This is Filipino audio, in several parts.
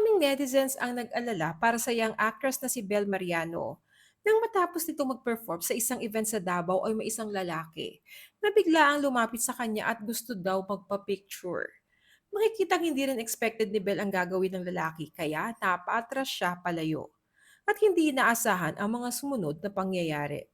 Maraming netizens ang nag-alala para sa young actress na si Bel Mariano. Nang matapos nito mag-perform sa isang event sa Davao ay may isang lalaki na bigla ang lumapit sa kanya at gusto daw magpa-picture. Makikita hindi rin expected ni Bel ang gagawin ng lalaki kaya napatras siya palayo. At hindi inaasahan ang mga sumunod na pangyayari.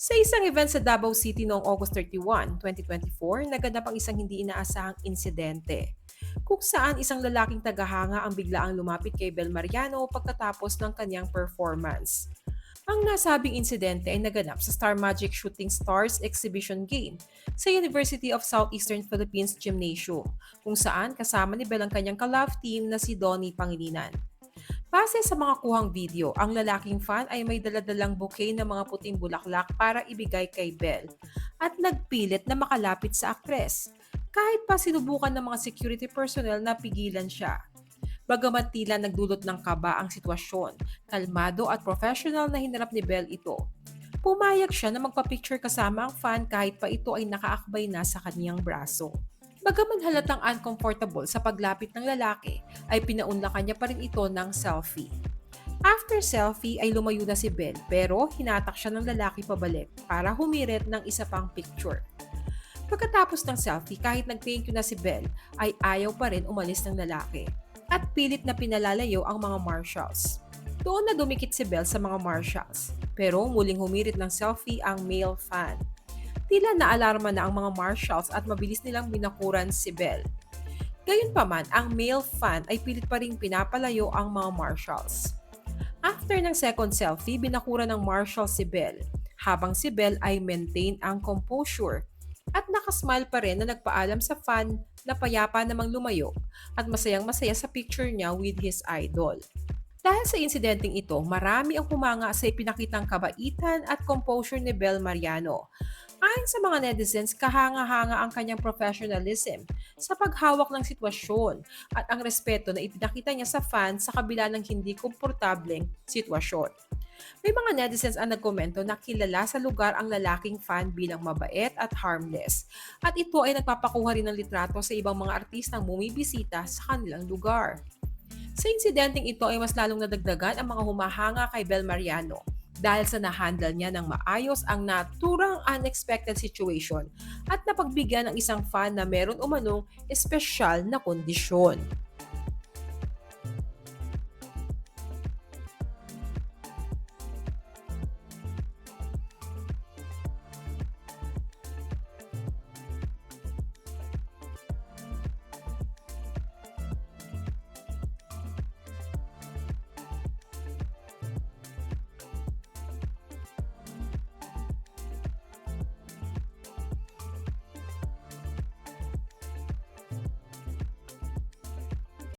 Sa isang event sa Davao City noong August 31, 2024, naganap ang isang hindi inaasahang insidente kung saan isang lalaking tagahanga ang biglaang lumapit kay Bel Mariano pagkatapos ng kanyang performance. Ang nasabing insidente ay naganap sa Star Magic Shooting Stars Exhibition Game sa University of Southeastern Philippines Gymnasium, kung saan kasama ni Bel ang kanyang ka-love team na si Donnie Pangilinan. Base sa mga kuhang video, ang lalaking fan ay may daladalang bouquet ng mga puting bulaklak para ibigay kay Belle at nagpilit na makalapit sa aktres. Kahit pa sinubukan ng mga security personnel na pigilan siya. Bagamat tila nagdulot ng kaba ang sitwasyon, kalmado at professional na hinarap ni Belle ito. Pumayag siya na magpa-picture kasama ang fan kahit pa ito ay nakaakbay na sa kaniyang braso. Bagaman halatang uncomfortable sa paglapit ng lalaki, ay pinaunlakan niya pa rin ito ng selfie. After selfie ay lumayo na si Belle pero hinatak siya ng lalaki pabalik para humirit ng isa pang picture. Pagkatapos ng selfie, kahit nag-thank you na si Belle, ay ayaw pa rin umalis ng lalaki. At pilit na pinalalayo ang mga marshals. Doon na dumikit si Belle sa mga marshals. Pero muling humirit ng selfie ang male fan. Tila naalarma na ang mga marshals at mabilis nilang binakuran si Belle. Gayunpaman, ang male fan ay pilit pa ring pinapalayo ang mga marshals. After ng second selfie, binakura ng marshal si Belle, habang si Belle ay maintain ang composure at nakasmile pa rin na nagpaalam sa fan na payapa namang lumayo at masayang masaya sa picture niya with his idol. Dahil sa insidenteng ito, marami ang humanga sa ipinakitang kabaitan at composure ni Bel Mariano Ayon sa mga netizens, kahanga-hanga ang kanyang professionalism sa paghawak ng sitwasyon at ang respeto na ipinakita niya sa fans sa kabila ng hindi komportableng sitwasyon. May mga netizens ang nagkomento na kilala sa lugar ang lalaking fan bilang mabait at harmless. At ito ay nagpapakuha rin ng litrato sa ibang mga artistang bumibisita sa kanilang lugar. Sa insidenteng ito ay mas lalong nadagdagan ang mga humahanga kay Bel Mariano dahil sa nahandle niya ng maayos ang naturang unexpected situation at napagbigyan ng isang fan na meron umanong espesyal na kondisyon.